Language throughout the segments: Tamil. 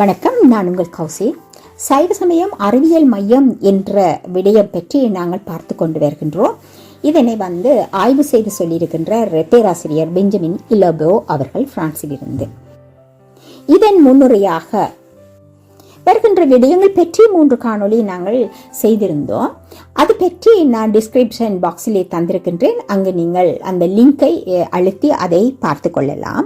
வணக்கம் நான் உங்கள் கௌசி. சைவ சமயம் அறிவியல் மையம் என்ற விடயம் பற்றி நாங்கள் பார்த்து கொண்டு வருகின்றோம். இதனை வந்து ஆய்வு செய்து சொல்லியிருக்கின்ற பேராசிரியர் பெஞ்சமின் இலபோ அவர்கள் பிரான்சிலிருந்து. இதன் முன்னுரையாக வருகின்ற விடயங்கள் பற்றி மூன்று காணொளி நாங்கள் செய்திருந்தோம். அது பற்றி நான் டிஸ்கிரிப்ஷன் பாக்ஸிலே தந்திருக்கின்றேன். அங்கு நீங்கள் அந்த லிங்கை அழுத்தி அதை பார்த்து கொள்ளலாம்.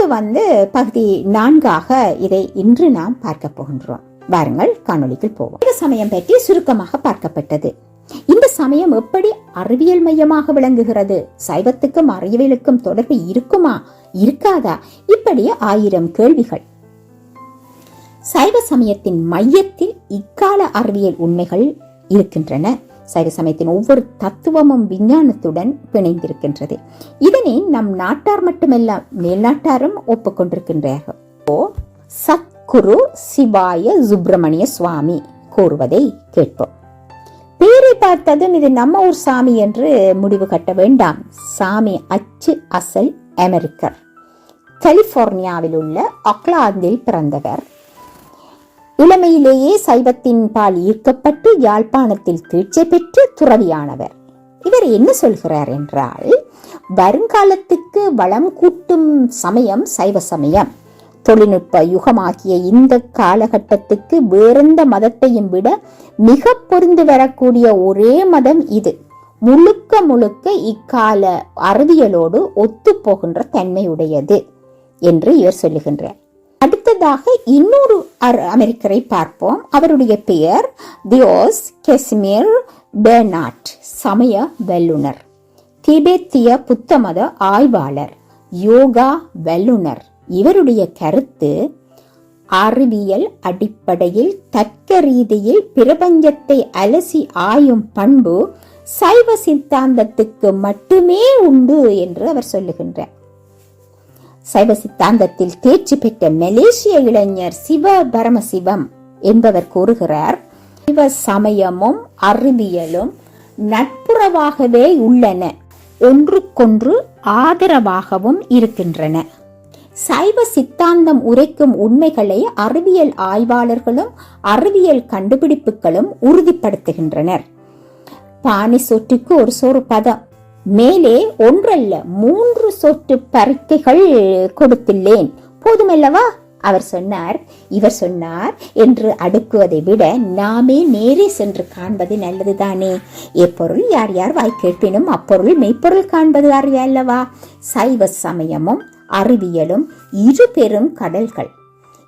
இப்போது வந்து பகுதி நான்காக இதை இன்று நாம் பார்க்க போகின்றோம். வாருங்கள் காணொலிக்குள் போவோம். இந்த சமயம் பற்றி சுருக்கமாக பார்க்கப்பட்டது. இந்த சமயம் எப்படி அறிவியல் மையமாக விளங்குகிறது? சைவத்துக்கும் அறிவியலுக்கும் தொடர்பு இருக்குமா? இருக்காதா? இப்படி ஆயிரம் கேள்விகள். சைவ சமயத்தின் மையத்தில் இக்கால அறிவியல் உண்மைகள் இருக்கின்றன. சைவ சமயத்தின் ஒவ்வொரு தத்துவமும் விஞ்ஞானத்துடன் பிணைந்திருக்கின்றது. இதனை நம் நாட்டார் மட்டுமல்ல மேல்நாட்டாரும் ஒப்புக்கொண்டிருக்கின்றார்கள். சத்குரு சிவாய சுப்பிரமணிய சுவாமி கூறுவதை கேட்போம். பேரை பார்த்ததும் இது நம்ம ஊர் சாமி என்று முடிவு கட்ட வேண்டாம். சாமி அச்சு அசல் அமெரிக்கர். கலிபோர்னியாவில் உள்ள அக்லாந்தில் பிறந்தவர். இளமையிலேயே சைவத்தின் பால் ஈர்க்கப்பட்டு யாழ்ப்பாணத்தில் தீட்சை பெற்று துறவியானவர். இவர் என்ன சொல்கிறார் என்றால் வருங்காலத்துக்கு வளம் கூட்டும் சமயம் சைவ சமயம். தொழில்நுட்ப யுகமாகிய இந்த காலகட்டத்துக்கு வேறெந்த மதத்தையும் விட மிக பொருந்து வரக்கூடிய ஒரே மதம் இது. முழுக்க முழுக்க இக்கால அறிவியலோடு ஒத்து போகின்ற தன்மையுடையது என்று இவர் சொல்லுகின்றார். அடுத்ததாக இன்னொரு அர்- அமெரிக்கரை பார்ப்போம். அவருடைய பெயர் தியோஸ் கெசிமிர் பெர்னாட் சமய வல்லுனர். திபெத்திய புத்த மத ஆய்வாளர் யோகா வல்லுனர். இவருடைய கருத்து அறிவியல் அடிப்படையில் தர்க்க ரீதியில் பிரபஞ்சத்தை அலசி ஆயும் பண்பு சைவ சித்தாந்தத்துக்கு மட்டுமே உண்டு என்று அவர் சொல்லுகின்றார். சைவ சித்தாந்தத்தில் தேர்ச்சி பெற்ற மலேசிய இளைஞர் சிவ பரமசிவம் என்பவர் கூறுகிறார் சிவ சமயமும் அறிவியலும் நட்புறவாகவே உள்ளன ஒன்றுக்கொன்று ஆதரவாகவும் இருக்கின்றன. சைவ சித்தாந்தம் உரைக்கும் உண்மைகளை அறிவியல் ஆய்வாளர்களும் அறிவியல் கண்டுபிடிப்புகளும் உறுதிப்படுத்துகின்றனர். பானை சொற்றுக்கு ஒரு சோறு பதம் மேலே ஒன்றல்ல மூன்று சொட்டு பறிக்கைகள் கொடுத்துள்ளேன். போதுமல்லவா? அவர் சொன்னார். இவர் சொன்னார் என்று அடுக்குவதை விட நாமே நேரே சென்று காண்பது நல்லதுதானே. எப்பொருள் யார் யார் வாய் கேட்பினும் அப்பொருள் மெய்ப்பொருள் காண்பது அறிய அல்லவா சைவ சமயமும் அறிவியலும் இரு பெரும் கடல்கள்.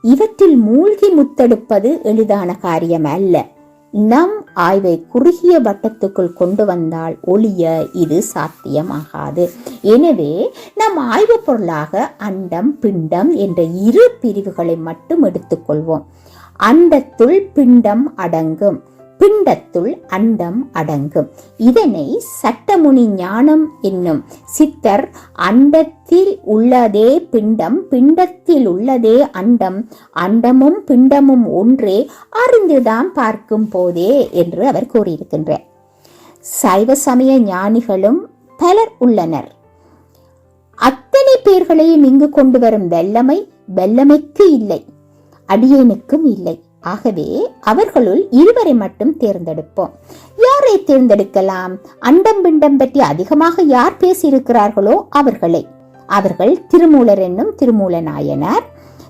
இவற்றில் மூழ்கி முத்தெடுப்பது எளிதான காரியம் அல்ல நம் ஆய்வை குறுகிய வட்டத்துக்குள் கொண்டு வந்தால் ஒளிய இது சாத்தியமாகாது. எனவே நம் ஆய்வு பொருளாக அண்டம் பிண்டம் என்ற இரு பிரிவுகளை மட்டும் எடுத்துக்கொள்வோம். அண்டத்துள் பிண்டம் அடங்கும். பிண்டத்துள் அண்டம் அடங்கும். இதனை சட்டமுனி ஞானம் என்னும் சித்தர் அண்டத்தில் உள்ளதே பிண்டம் பிண்டத்தில் உள்ளதே அண்டம் அண்டமும் பிண்டமும் ஒன்றே அறிந்துதான் பார்க்கும் போதே என்று அவர் கூறியிருக்கின்றார். சைவ சமய ஞானிகளும் பலர் உள்ளனர். அத்தனை பேர்களையும் இங்கு கொண்டு வரும் வெள்ளமை வெள்ளமைக்கு இல்லை அடியேனுக்கும் இல்லை. ஆகவே அவர்களுள் இருவரை மட்டும் தேர்ந்தெடுப்போம். யாரை தேர்ந்தெடுக்கலாம்? அண்டம் பிண்டம் பற்றி அதிகமாக யார் பேசியிருக்கிறார்களோ அவர்களை. அவர்கள் திருமூலர் என்னும் திருமூல நாயனார்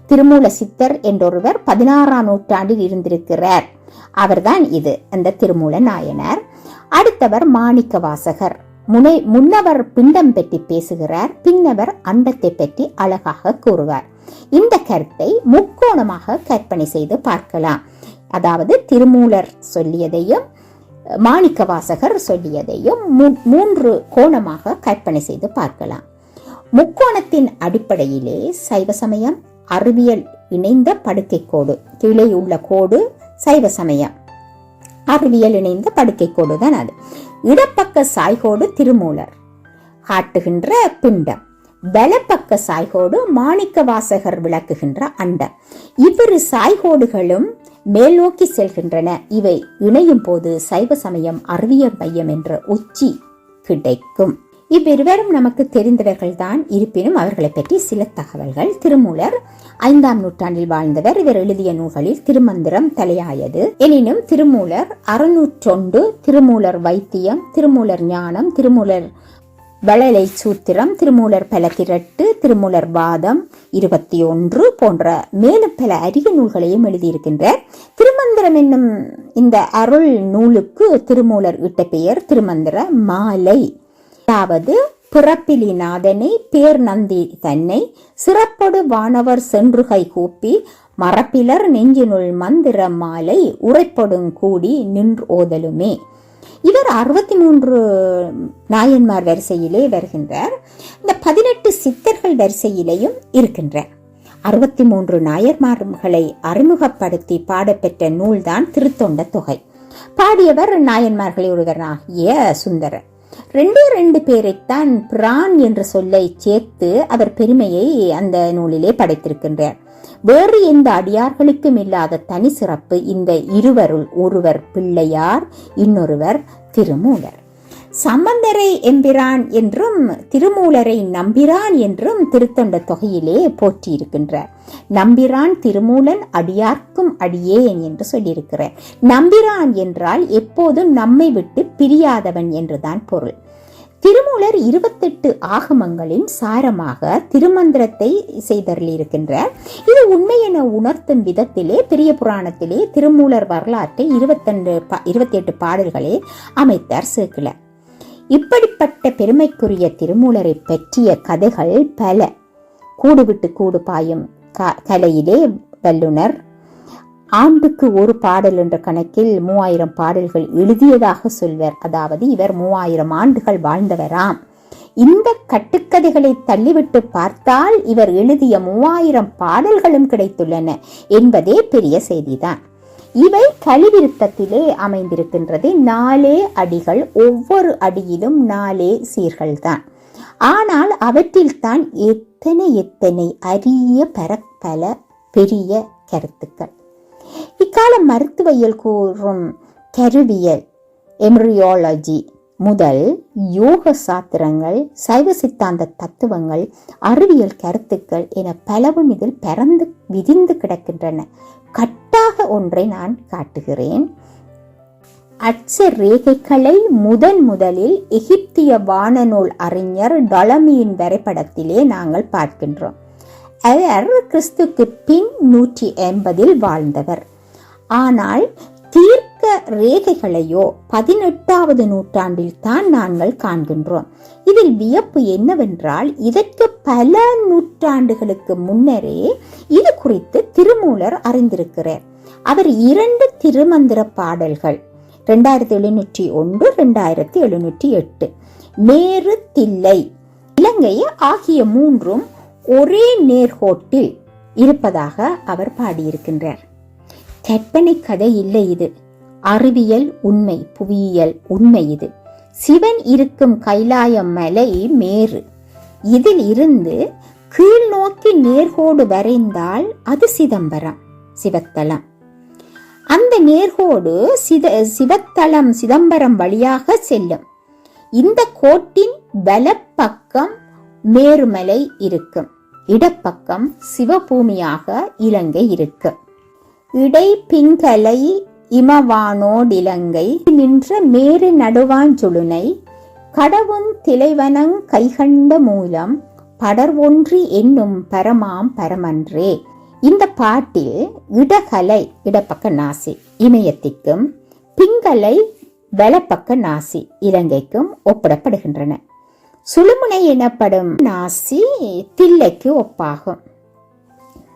திருமூல சித்தர் என்றொருவர் பதினாறாம் நூற்றாண்டில் இருந்திருக்கிறார். அவர்தான் இது அந்த திருமூல நாயனார். அடுத்தவர் மாணிக்க வாசகர். முனை முன்னவர் பிண்டம் பற்றி பேசுகிறார் பின்னவர் அண்டத்தை பற்றி அழகாக கூறுவார். இந்த கருத்தை முக்கோணமாக கற்பனை செய்து பார்க்கலாம். அதாவது திருமூலர் சொல்லியதையும் மாணிக்கவாசகர் சொல்லியதையும் மூன்று கோணமாக கற்பனை செய்து பார்க்கலாம். முக்கோணத்தின் அடிப்படையிலே சைவ சமயம் அறிவியல் இணைந்த படுக்கை கோடு கீழே உள்ள கோடு சைவ சமயம். அறிவியல் இணைந்த படுக்கை கோடு தான் அது. இடப்பக்க சாய்கோடு திருமூலர். காட்டுகின்ற பிண்டம். வலப்பக்க சாய்கோடு மாணிக்க வாசகர் விளக்குகின்ற அண்டம் இவ்விரு சாய்கோடுகளும் மேல் நோக்கி செல்கின்றன. இவை இணையும் போது சைவ சமயம் அறிவியல் மையம் என்ற உச்சி கிடைக்கும். இவ்விருவரும் நமக்கு தெரிந்தவர்கள்தான். இருப்பினும் அவர்களை பற்றி சில தகவல்கள். திருமூலர் ஐந்தாம் நூற்றாண்டில் வாழ்ந்தவர். இவர் எழுதிய நூல்களில் திருமந்திரம் தலையாயது. எனினும் திருமூலர் அறுநூற்றொண்டு திருமூலர் வைத்தியம் திருமூலர் ஞானம் திருமூலர் வளலை சூத்திரம் திருமூலர் பல திரட்டு திருமூலர் வாதம் இருபத்தி ஒன்று போன்ற மேலும் பல அரிய நூல்களையும் எழுதியிருக்கின்றார். திருமந்திரம் என்னும் இந்த அருள் நூலுக்கு திருமூலர் இட்ட பெயர் திருமந்திர மாலை. அதாவது பிறப்பிலிநாதனை பேர் நந்தி தன்னை சிறப்பொடு வானவர் சென்றுகை கூப்பி மரப்பிலர் நெஞ்சினுள் மந்திர மாலை உரைப்படும் கூடி நின்று ஓதலுமே இவர் அறுபத்தி மூன்று நாயன்மார் வரிசையிலே வருகின்றார். இந்த பதினெட்டு சித்தர்கள் வரிசையிலேயும் இருக்கின்றார் அறுபத்தி மூன்று நாயன்மார்களை அறிமுகப்படுத்தி பாடப்பெற்ற நூல்தான் திருத்தொண்ட தொகை. பாடியவர் நாயன்மார்களில் ஒருவராகிய சுந்தரர். ரெண்டே ரெண்டு பேரைத்தான் பிரான் என்ற சொல்லை சேர்த்து அவர் பெருமையை அந்த நூலிலே படைத்திருக்கின்றார். வேறு எந்த அடியார்களுக்கும் இல்லாத தனி சிறப்பு இந்த இருவருள் ஒருவர் பிள்ளையார் இன்னொருவர் திருமூலர். சம்பந்தரை எம்பிரான் என்றும் திருமூலரை நம்பிரான் என்றும் திருத்தொண்ட தொகையிலே போற்றியிருக்கின்றார். நம்பிரான் திருமூலன் அடியார்க்கும் அடியேன் என்று சொல்லியிருக்கிறார். நம்பிரான் என்றால் எப்போதும் நம்மை விட்டு பிரியாதவன் என்றுதான் பொருள். திருமூலர் இருபத்தெட்டு ஆகமங்களின் சாரமாக திருமந்திரத்தை செய்தருளியிருக்கின்றார். இது உண்மை என உணர்த்தும் விதத்திலே பெரிய புராணத்திலே திருமூலர் வரலாற்றை இருபத்தெண்டு இருபத்தி எட்டு பாடல்களே அமைத்தார் சேக்கிலர் இப்படிப்பட்ட பெருமைக்குரிய திருமூலரை பற்றிய கதைகள் பல. கூடுவிட்டு கூடு பாயும் கலையிலே வல்லுனர். ஆண்டுக்கு ஒரு பாடல் என்ற கணக்கில் மூவாயிரம் பாடல்கள் எழுதியதாக சொல்வர். அதாவது இவர் மூவாயிரம் ஆண்டுகள் வாழ்ந்தவராம். இந்த கட்டுக்கதைகளை தள்ளிவிட்டு பார்த்தால் இவர் எழுதிய மூவாயிரம் பாடல்களும் கிடைத்துள்ளன என்பதே பெரிய செய்திதான். இவை கலிவிருத்தத்திலே அமைந்திருக்கின்றது. நாலே அடிகள் ஒவ்வொரு அடியிலும் நாலே சீர்கள் தான் ஆனால் அவற்றில் தான் எத்தனை எத்தனை அரிய பரப்பல பெரிய கருத்துக்கள். இக்கால மருத்துவியல் கூறும் கருவியல் எம்ரியாலஜி முதல் யோக சாத்திரங்கள் சைவ சித்தாந்த தத்துவங்கள் அறிவியல் கருத்துக்கள் என பலவும் இதில் பறந்து விதிந்து கிடக்கின்றன. கட்டாக ஒன்றை நான் காட்டுகிறேன். அச்ச ரேகைகளை முதன் முதலில் எகிப்திய வானநூல் அறிஞர் டொலமியின் வரைபடத்திலே நாங்கள் பார்க்கின்றோம். அவர் கிறிஸ்துக்கு பின் நூற்றி எண்பதில் வாழ்ந்தவர். ஆனால் தீர்க்க ரேகைகளையோ பதினெட்டாவது நூற்றாண்டில் தான் நாங்கள் காண்கின்றோம். இதில் வியப்பு என்னவென்றால் இதற்கு பல நூற்றாண்டுகளுக்கு முன்னரே இது குறித்து திருமூலர் அறிந்திருக்கிறார். அவர் இரண்டு திருமந்திர பாடல்கள் ரெண்டாயிரத்தி எழுநூற்றி ஒன்று ரெண்டாயிரத்தி எழுநூற்றி எட்டு. மேரு தில்லை இலங்கை ஆகிய மூன்றும் ஒரே நேர்கோட்டில் இருப்பதாக அவர் பாடியிருக்கின்றார். கற்பனை கதை இல்லை இது. அறிவியல் உண்மை புவியியல் உண்மை இது. சிவன் இருக்கும் கைலாய மலை மேரு. இதில் இருந்து கீழ் நோக்கி நேர்கோடு வரைந்தால் அது சிதம்பரம் சிவத்தலம். அந்த நேர்கோடு சித சிவத்தலம் சிதம்பரம் வழியாக செல்லும். இந்த கோட்டின் வலப்பக்கம் மேருமலை இருக்கும். இடப்பக்கம் சிவபூமியாக இலங்கை இருக்கும் இடைப்பிங்கலை இமவானோடிலங்கை நின்ற மேரு நடுவாஞ்சுளுனை கடவுன் திளைவனங் கைகண்ட மூலம் படர் ஒன்றி என்னும் பரமாம் பரமன்றே. இந்த பாட்டில் இடகலை இடப்பக்க நாசி இமயத்திற்கும் பிங்கலை வலப்பக்க நாசி இலங்கைக்கும் ஒப்பிடப்படுகின்றன. சுழுமுனை எனப்படும் நாசி தில்லைக்கு ஒப்பாகும்.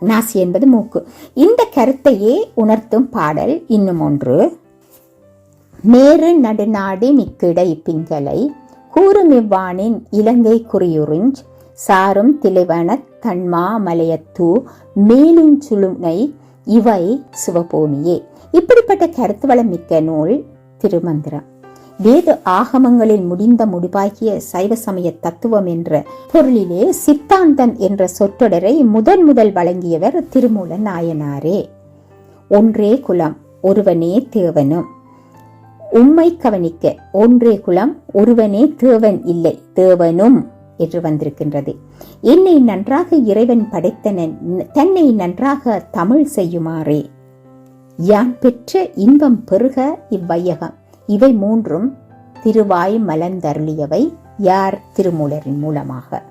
நாசி என்பது மூக்கு. இந்த கருத்தையே உணர்த்தும் பாடல் இன்னும் ஒன்று. நேரு நடுநாடி நிக்கிடை பிங்கலை கூறுமிவ்வானின் இலங்கை குறியுறிஞ்ச் சாரும் திளைவன தன்மா மலையத்தூ மேலுஞ்சுளுனை இவை சிவபூமியே. இப்படிப்பட்ட கருத்து வளம் மிக்க நூல் திருமந்திரம். வேத ஆகமங்களில் முடிந்த முடிவாகிய சைவ சமய தத்துவம் என்ற பொருளிலே சித்தாந்தம் என்ற சொற்றொடரை முதன் முதல் வழங்கியவர் திருமூல நாயனாரே. ஒன்றே குலம் ஒருவனே தேவனும். உம்மை கவனிக்க ஒன்றே குலம் ஒருவனே தேவன் இல்லை தேவனும் என்று வந்திருக்கின்றது. என்னை நன்றாக இறைவன் படைத்தனன் தன்னை நன்றாக தமிழ் செய்யுமாறே. யான் பெற்ற இன்பம் பெருக இவ்வையகம். இவை மூன்றும் திருவாய் மலர்ந்தருளியவை யார் திருமூலரின் மூலமாக.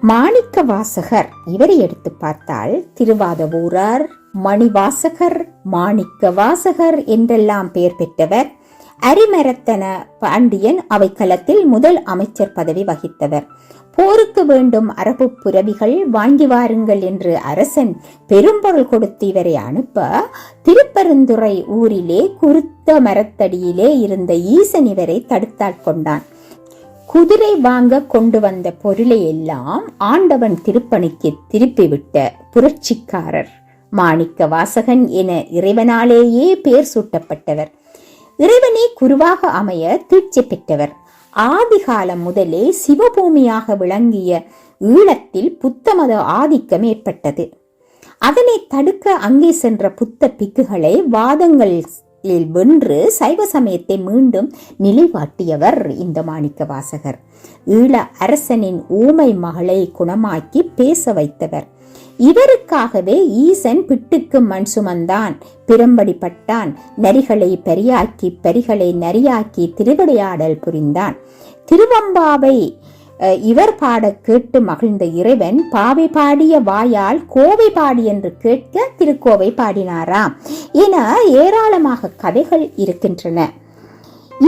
மாணிக்க வாசகர் இவரை எடுத்து பார்த்தால் திருவாதவூரார் மணிவாசகர் மாணிக்க வாசகர் என்றெல்லாம் பெயர் பெற்றவர். அரிமரத்தன பாண்டியன் அவைக்களத்தில் முதல் அமைச்சர் பதவி வகித்தவர். போருக்கு வேண்டும் அரபு புரவிகள் வாங்கி வாருங்கள் என்று அரசன் பெரும்பொருள் கொடுத்து இவரை அனுப்ப திருப்பெருந்துறை ஊரிலே குருத்த மரத்தடியிலே இருந்த ஈசன் இவரை தடுத்தாள் கொண்டான். குதிரை வாங்க கொண்டு வந்த பொருளை எல்லாம் ஆண்டவன் திருப்பணிக்கு திருப்பிவிட்ட புரட்சிக்காரர். மாணிக்க வாசகன் என இறைவனாலேயே பெயர் சூட்டப்பட்டவர். இறைவனே குருவாக அமைய தீட்சி பெற்றவர். ஆதிகாலம் முதலே சிவபூமியாக விளங்கிய ஈழத்தில் புத்தமத ஆதிக்கம் ஏற்பட்டது. அதனை தடுக்க அங்கே சென்ற புத்த பிக்குகளை வாதங்கள் வென்று சைவ சமயத்தை மீண்டும் நிலைவாட்டியவர் இந்த மாணிக்க வாசகர் ஈழ அரசனின் ஊமை மகளை குணமாக்கி பேச வைத்தவர். இவருக்காகவே ஈசன் பிட்டுக்கு மண் சுமந்தான் பிரம்படிப்பட்டான் நரிகளை பெரியாக்கி பெரிகளை நரியாக்கி திருவிளையாடல் புரிந்தான். திருவம்பாவை இவர் பாட கேட்டு மகிழ்ந்த இறைவன் பாவை பாடிய வாயால் கோவை பாடி என்று கேட்க திருக்கோவை பாடினாராம். என ஏராளமாக கதைகள் இருக்கின்றன.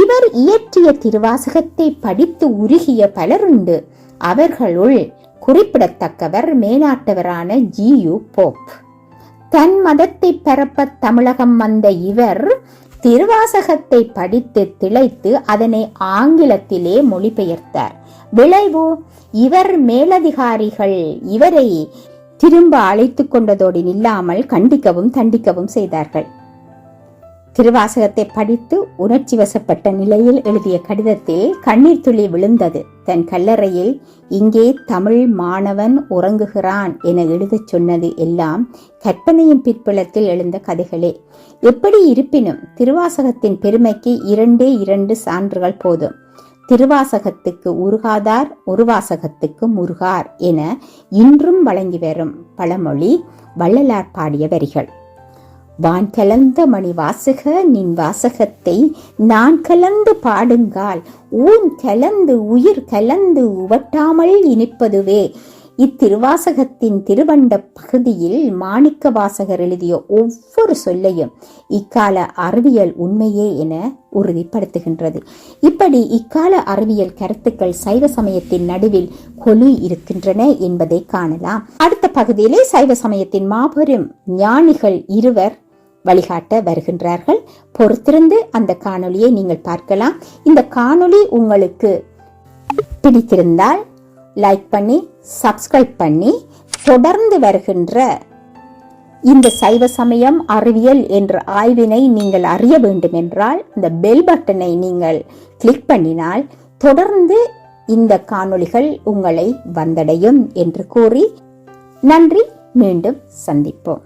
இவர் இயற்றிய திருவாசகத்தை படித்து உருகிய பலருண்டு. அவர்களுள் குறிப்பிடத்தக்கவர் மேனாட்டவரான ஜியு போப். தன் மதத்தை பரப்ப தமிழகம் வந்த இவர் திருவாசகத்தை படித்து திளைத்து அதனை ஆங்கிலத்திலே மொழிபெயர்த்தார். விளைவு இவர் மேலதிகாரிகள் இவரை திரும்ப அழைத்து கொண்டதோடு இல்லாமல் கண்டிக்கவும் தண்டிக்கவும் செய்தார்கள். திருவாசகத்தை படித்து உணர்ச்சி வசப்பட்ட நிலையில் எழுதிய கடிதத்தில் கண்ணீர் துளி விழுந்தது. தன் கல்லறையில் இங்கே தமிழ் மாணவன் உறங்குகிறான் என எழுதச் சொன்னது எல்லாம் கற்பனையின் பிற்புலத்தில் எழுந்த கதைகளே. எப்படி இருப்பினும் திருவாசகத்தின் பெருமைக்கு இரண்டே இரண்டு சான்றுகள் போதும். திருவாசகத்துக்கு உருகாதார் உருவாசகத்துக்கு முருகார் என இன்றும் வழங்கி வரும் பழமொழி வள்ளலார் பாடிய வரிகள். வான் கலந்த மணி வாசக நின் வாசகத்தை நான் கலந்து பாடுங்கால் ஊன் கலந்து உயிர் கலந்து உவட்டாமல் இனிப்பதுவே. இத்திருவாசகத்தின் திருவண்ட பகுதியில் மாணிக்க வாசகர் எழுதிய ஒவ்வொரு சொல்லையும் இக்கால அறிவியல் உண்மையே என உறுதிப்படுத்துகின்றது. இப்படி இக்கால அறிவியல் கருத்துக்கள் சைவ சமயத்தின் நடுவில் கொலு இருக்கின்றன என்பதை காணலாம். அடுத்த பகுதியிலே சைவ சமயத்தின் மாபெரும் ஞானிகள் இருவர் வழிகாட்ட வருகின்றார்கள். பொறுத்திருந்து அந்த காணொலியை நீங்கள் பார்க்கலாம். இந்த காணொளி உங்களுக்கு பிடித்திருந்தால் லைக் பண்ணி சப்ஸ்கிரைப் பண்ணி தொடர்ந்து வருகின்ற இந்த சைவ சமயம் அறிவியல் என்ற ஆய்வினை நீங்கள் அறிய வேண்டும் என்றால் இந்த பெல் பட்டனை நீங்கள் கிளிக் பண்ணினால் தொடர்ந்து இந்த காணொளிகள் உங்களை வந்தடையும் என்று கூறி நன்றி. மீண்டும் சந்திப்போம்.